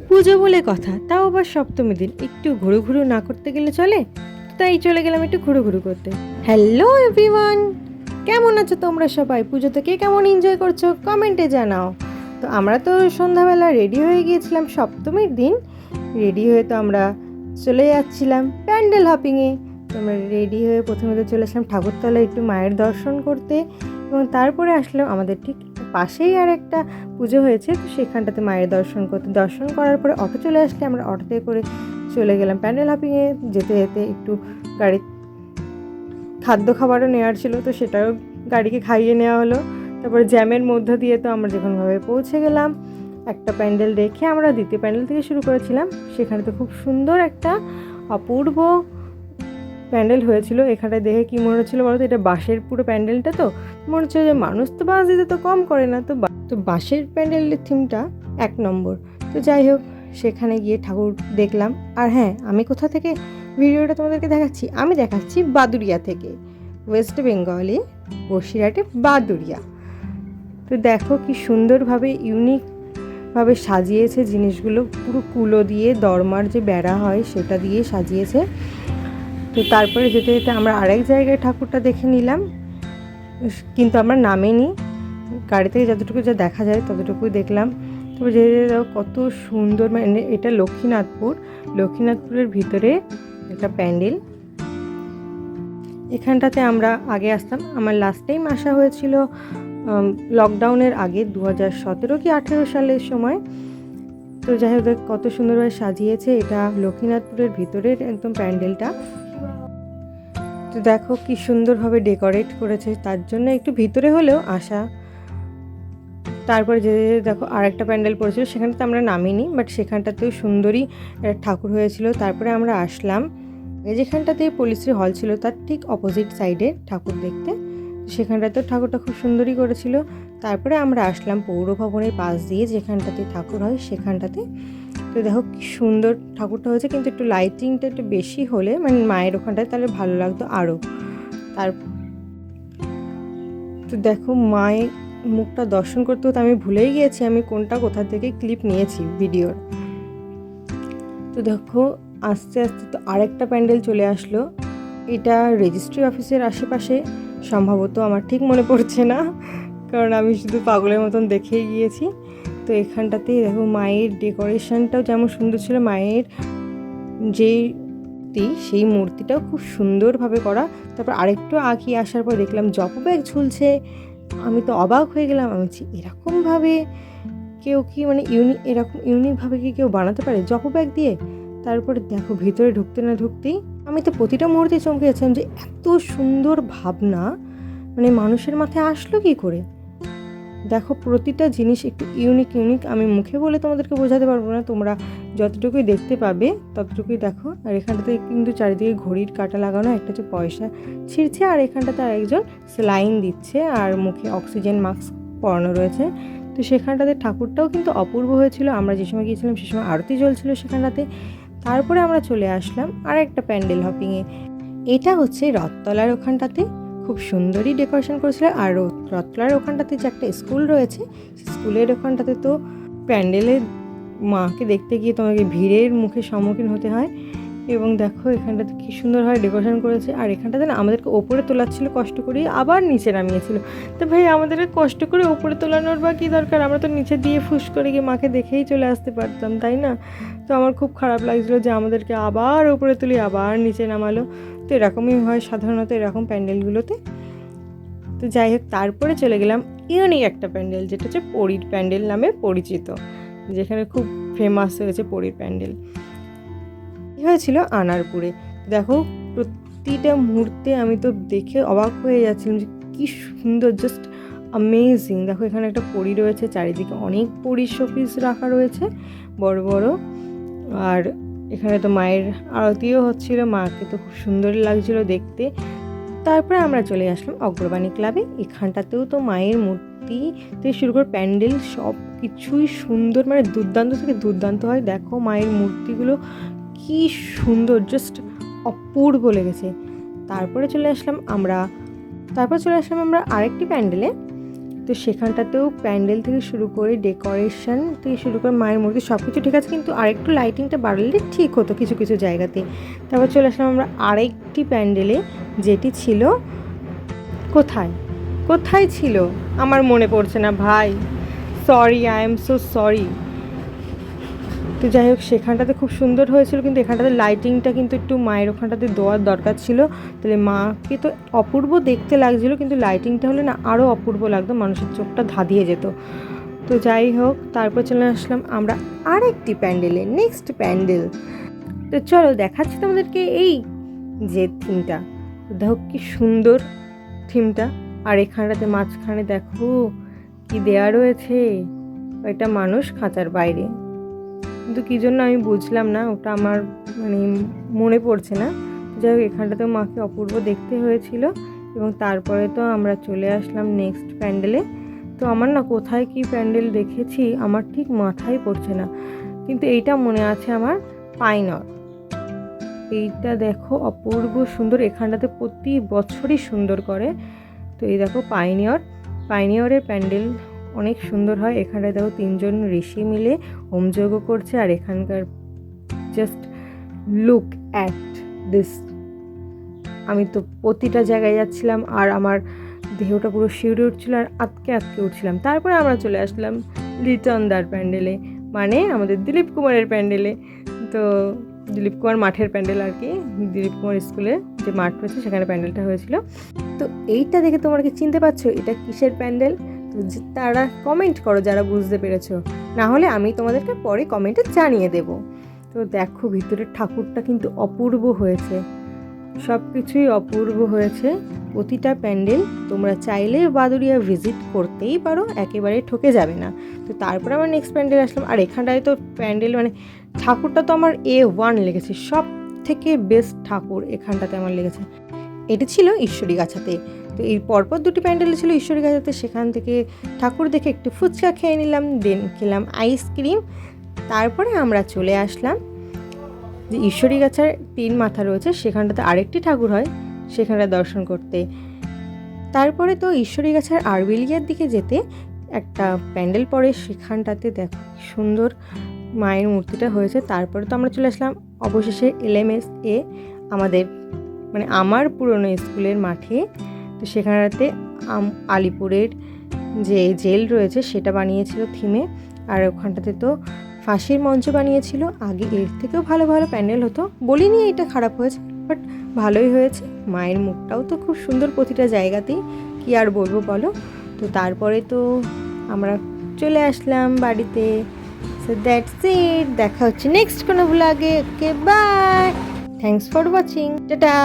পুজো বলে কথা, তাও আবার সপ্তমী দিন। একটু ঘুরু ঘুরু না করতে গেলে চলে? তাই চলে গেলাম একটু ঘুরু ঘুরু করতে। হ্যালো এভরিওয়ান কেমন আছো তোমরা সবাই? পুজোতে কে কেমন এনজয় করছ? কমেন্টে জানাও। তো আমরা তো সন্ধ্যাবেলা রেডি হয়ে গিয়েছিলাম সপ্তমীর দিন। রেডি হয়ে তো আমরা চলে যাচ্ছিলাম প্যান্ডেল হপিংয়ে তো আমরা রেডি হয়ে প্রথমে তো চলে আসলাম ঠাকুরতলায় একটু মায়ের দর্শন করতে। এবং তারপরে আসলাম আমাদের ঠিক পাশেই আর একটা পুজো হয়েছে, তো সেখানটাতে মায়ের দর্শন করতে দর্শন করার পরে অটো চলে আসলে আমরা অটোতে করে চলে গেলাম। প্যান্ডেল হপিংয়ে যেতে যেতে একটু গাড়ি, খাদ্য খাবারও নেওয়ার ছিল, তো সেটাও গাড়িকে খাইয়ে নেওয়া হলো। তারপরে জ্যামের মধ্য দিয়ে তো আমরা যখনভাবে পৌঁছে গেলাম। একটা প্যান্ডেল রেখে আমরা দ্বিতীয় প্যান্ডেল থেকে শুরু করেছিলাম। সেখানে তো খুব সুন্দর একটা অপূর্ব প্যান্ডেল হয়েছিল। এখানটায় দেখে কী মনে হচ্ছিল বলতো? এটা বাঁশের পুরো প্যান্ডেলটা তো মনে হচ্ছে যে মানুষ তো বাঁশ দিতে তো কম করে না, তো তো বাঁশের প্যান্ডেলের থিমটা এক নম্বর। তো যাই হোক, সেখানে গিয়ে ঠাকুর দেখলাম। আর হ্যাঁ আমি কোথা থেকে ভিডিওটা তোমাদেরকে দেখাচ্ছি? আমি দেখাচ্ছি বাদুরিয়া থেকে ওয়েস্ট বেঙ্গলে বসিরহাটে বাদুরিয়া তো দেখো কি সুন্দরভাবে ইউনিকভাবে সাজিয়েছে জিনিসগুলো। পুরো কুলো দিয়ে দরমার যে বেড়া হয়, সেটা দিয়ে সাজিয়েছে। তো তারপরে যেতে যেতে আমরা আরেক জায়গায় ঠাকুরটা দেখে নিলাম। কিন্তু আমরা নামেনি গাড়ি থেকে যতটুকু যা দেখা যায় ততটুকুই দেখলাম। যেতে দেখো কত সুন্দর মানে এটা লক্ষ্মীনাথপুর। লক্ষ্মীনাথপুরের ভিতরে একটা প্যান্ডেল। এখানটাতে আমরা আগে আসতাম। আমার লাস্ট টাইম আসা হয়েছিল লকডাউনের আগে দু হাজার সতেরো কি আঠেরো সালের সময়। তো যাই হোক কত সুন্দরভাবে সাজিয়েছে। এটা লক্ষ্মীনাথপুরের ভিতরের একদম প্যান্ডেলটা। তো দেখো কি সুন্দরভাবে ডেকোরেট করেছে, তার জন্য একটু ভিতরে হলেও আসা তারপরে যে দেখো আরেকটা প্যান্ডেল পড়েছিল সেখানটাতে আমরা নামিনি বাট সেখানটাতেও সুন্দরী ঠাকুর হয়েছিল। তারপরে আমরা আসলাম। যেখানটাতে পুলিশের হল ছিল, তার ঠিক অপোজিট সাইডে ঠাকুর দেখতে। সেখানটাতেও ঠাকুরটা খুব সুন্দরই করেছিল। তারপরে আমরা আসলাম পৌর ভবনের পাশ দিয়ে যেখানটাতে ঠাকুর হয়, সেখানটাতে তো দেখো কি সুন্দর ঠাকুরটা হয়েছে, কিন্তু একটু লাইটিংটা একটু বেশি হলে মানে মায়ের ওখানটায় তাহলে ভালো লাগতো আরও তার তো দেখো মায়ের মুখটা দর্শন করতে তো আমি ভুলেই গিয়েছি, আমি কোনটা কোথা থেকে ক্লিপ নিয়েছি ভিডিওর তো দেখো আস্তে আস্তে তো আরেকটা প্যান্ডেল চলে আসলো, এটা রেজিস্ট্রি অফিসের আশেপাশে, সম্ভবত আমার ঠিক মনে পড়ছে না, কারণ আমি শুধু পাগলের মতন দেখেই গিয়েছি। তো এখানটাতে দেখো মায়ের ডেকোরেশনটাও যেমন সুন্দর ছিল, মায়ের যে সেই মূর্তিটাও খুব সুন্দরভাবে করা। তারপর আরেকটু আগিয়ে আসার পর দেখলাম জপ ব্যাগ ঝুলছে। আমি তো অবাক হয়ে গেলাম, আমি বলছি, এরকমভাবে কেউ কি মানে ইউনিক এরকম ইউনিকভাবে কি কেউ বানাতে পারে জপ ব্যাগ দিয়ে? তারপরে দেখো ভিতরে ঢুকতে না ঢুকতেই আমি তো প্রতিটা মুহূর্তে চমকে যাচ্ছিলাম যে এত সুন্দর ভাবনা মানে মানুষের মাথায় আসলো কি করে? দেখো, প্রতিটা জিনিস একটু ইউনিক ইউনিক আমি মুখে বলে তোমাদেরকে বোঝাতে পারব না, তোমরা যতটুকুই দেখতে পাবে ততটুকুই দেখো। আর এখানটাতে কিন্তু চারিদিকে ঘড়ির কাটা লাগানো, একটা হচ্ছে পয়সা ছিঁড়ছে, আর এখানটাতে আর একজন স্লাইন দিচ্ছে, আর মুখে অক্সিজেন মাস্ক পরানো রয়েছে। তো সেখানটাতে ঠাকুরটাও কিন্তু অপূর্ব হয়েছিল। আমরা যে সময় গিয়েছিলাম সে সময় আরতি জ্বলছিল সেখানটাতে। তারপরে আমরা চলে আসলাম আর একটা প্যান্ডেল হপিংয়ে এটা হচ্ছে রথতলার ওখানটাতে। খুব সুন্দরই ডেকোরেশন করেছিল। আর রথলার ওখানটাতে যে একটা স্কুল রয়েছে স্কুলের ওখানটাতে তো প্যান্ডেলের মাকে দেখতে গিয়ে তোমাকে ভিড়ের মুখে সম্মুখীন হতে হয়। এবং দেখো এখানটাতে কী সুন্দরভাবে ডেকোরেশন করেছে। আর এখানটাতে না আমাদেরকে ওপরে তোলাচ্ছিল কষ্ট করে আবার নিচে নামিয়েছিল। তো ভাই, আমাদেরকে কষ্ট করে ওপরে তোলানোর বা কী দরকার? আমরা তো নিচে দিয়ে ফুস করে গিয়ে মাকে দেখেই চলে আসতে পারতাম, তাই না? তো আমার খুব খারাপ লাগছিল যে আমাদেরকে আবার উপরে তুলি আবার নিচে নামালো। তো এরকমই হয় সাধারণত এরকম প্যান্ডেলগুলোতে। তো যাই হোক, তারপরে চলে গেলাম ইউনিক একটা প্যান্ডেল, যেটা হচ্ছে পরীর প্যান্ডেল নামে পরিচিত। যেখানে খুব ফেমাস হয়েছে পরীর প্যান্ডেল। হয়েছিল? আনারপুরে দেখো, প্রতিটা মুহূর্তে আমি তো দেখে অবাক হয়ে যাচ্ছিলাম যে কী সুন্দর জাস্ট অ্যামেজিং দেখো, এখানে একটা পরী রয়েছে, চারিদিকে অনেক পরীর শোপিস রাখা রয়েছে, বড় বড়। আর এখানে তো মায়ের আরতিও হচ্ছিল, মাকে তো খুব সুন্দর লাগছিল দেখতে। তারপরে আমরা চলে আসলাম অগ্রবাণী ক্লাবে। এখানটাতেও তো মায়ের মূর্তি থেকে শুরু করে প্যান্ডেল সব কিছুই সুন্দর মানে দুর্দান্ত থেকে দুর্দান্ত হয়। দেখো, মায়ের মূর্তিগুলো কি সুন্দর জাস্ট অপূর্ব লেগেছে। তারপরে চলে আসলাম আমরা, তারপর চলে আসলাম আমরা আরেকটি প্যান্ডেলে তো সেখানটাতেও প্যান্ডেল থেকে শুরু করে ডেকোরেশন থেকে শুরু করে মায়ের মূর্তি সব কিছু ঠিক আছে, কিন্তু আরেকটু লাইটিংটা বাড়ালে ঠিক হতো কিছু কিছু জায়গাতে। তারপর চলে আসলাম আমরা আরেকটি প্যান্ডেলে যেটি ছিল কোথায়? কোথায় ছিল? আমার মনে পড়ছে না ভাই। Sorry I am so sorry তো যাই হোক, সেখানটাতে খুব সুন্দর হয়েছিল, কিন্তু এখানটাতে লাইটিংটা কিন্তু একটু মায়ের ওখানটাতে দেওয়ার দরকার ছিল। তাহলে মাকে তো অপূর্ব দেখতে লাগছিল, কিন্তু লাইটিংটা হলে না আরও অপূর্ব লাগতো, মানুষের চোখটা ধাঁধিয়ে যেত। তো যাই হোক, তারপর চলে আসলাম আমরা আরেকটি প্যান্ডেলে নেক্সট প্যান্ডেল। তো চলো, দেখাচ্ছি তোমাদেরকে এই যে থিমটা দেখো কি সুন্দর থিমটা আর এখানটাতে মাঝখানে দেখো কি দেয়া রয়েছে। ওইটা মানুষ খাঁচার বাইরে। কিন্তু কী জন্য আমি বুঝলাম না, ওটা আমার মানে মনে পড়ছে না। যাই হোক এখানটাতে মাকে অপূর্ব দেখতে হয়েছিল এবং তারপরে তো আমরা চলে আসলাম নেক্সট প্যান্ডেলে তো আমার না কোথায় কি প্যান্ডেল দেখেছি, আমার ঠিক মাথায় পড়ছে না। কিন্তু এইটা মনে আছে আমার, পাইনর। এইটা দেখো, অপূর্ব সুন্দর, এখানটাতে প্রতি বছরই সুন্দর করে। তো এই দেখো, পাইনিয়র। পাইনিয়রের প্যান্ডেল অনেক সুন্দর হয়। এখানে দেখো তিনজন ঋষি মিলে হোমযজ্ঞ করছে আর এখানকার জাস্ট লুক অ্যাট দিস আমি তো প্রতিটা জায়গায় যাচ্ছিলাম আর আমার দেহটা পুরো শিউরে উঠছিল আর আটকে আটকে উঠছিলাম। তারপরে আমরা চলে আসলাম লিটনদার প্যান্ডেলে মানে আমাদের দিলীপ কুমারের প্যান্ডেলে। তো দিলীপ কুমার মাঠের প্যান্ডেল আর কি, দিলীপ কুমার স্কুলে যে মাঠ রয়েছে সেখানে প্যান্ডেলটা হয়েছিল। তো এইটা দেখে তোমরা কি চিনতে পারছ? এটা কিসের প্যান্ডেল? তারা কমেন্ট করো যারা বুঝতে পেরেছ। না হলে আমি তোমাদেরকে পরে কমেন্টে জানিয়ে দেব। তো দেখো ভিতরের ঠাকুরটা কিন্তু অপূর্ব হয়েছে। সব কিছুই অপূর্ব হয়েছে। প্রতিটা প্যান্ডেল তোমরা চাইলে বাদুরিয়া ভিজিট করতেই পারো, একেবারে ঠকে যাবে না। তো তারপর আমার নেক্সট প্যান্ডেল আসলাম। আর এখানটায় তো প্যান্ডেল মানে ঠাকুরটা তো আমার এ ওয়ান লেগেছে। সব থেকে বেস্ট ঠাকুর এখানটাতে আমার লেগেছে। এটি ছিল ঈশ্বরী গাছাতে। তো এই পরপর দুটি প্যান্ডেল ছিল ঈশ্বরী গাছাতে। সেখান থেকে ঠাকুর দেখে একটু ফুচকা খেয়ে নিলাম, দেন খেলাম আইসক্রিম। তারপরে আমরা চলে আসলাম যে ঈশ্বরী গাছার তিন মাথা রয়েছে, সেখানটাতে আরেকটি ঠাকুর হয়, সেখানটা দর্শন করতে। তারপরে তো ঈশ্বরী গাছার আরবিলিয়ার দিকে যেতে একটা প্যান্ডেল পড়ে, সেখানটাতে দেখো সুন্দর মায়ের মূর্তিটা হয়েছে। তারপরে তো আমরা চলে আসলাম অবশেষে এলএমএস এ, আমাদের মানে আমার পুরনো স্কুলের মাঠে, তো সেখানেতে আলিপুরের যে জেল রয়েছে সেটা বানিয়েছিল থিমে। আর ওখানটাতে তো ফাঁসির মঞ্চ বানিয়েছিল। আগে এর থেকেও ভালো ভালো প্যান্ডেল হতো। বলিনি এটা খারাপ হয়েছে, বাট ভালোই হয়েছে। মায়ের মুখটাও তো খুব সুন্দর প্রতিটা জায়গাতেই। কি আর বলব বলো? তো তারপরে তো আমরা চলে আসলাম বাড়িতে। সো দ্যাটস ইট দেখা হচ্ছে নেক্সট কোনো ব্লগে okay bye thanks for watching tata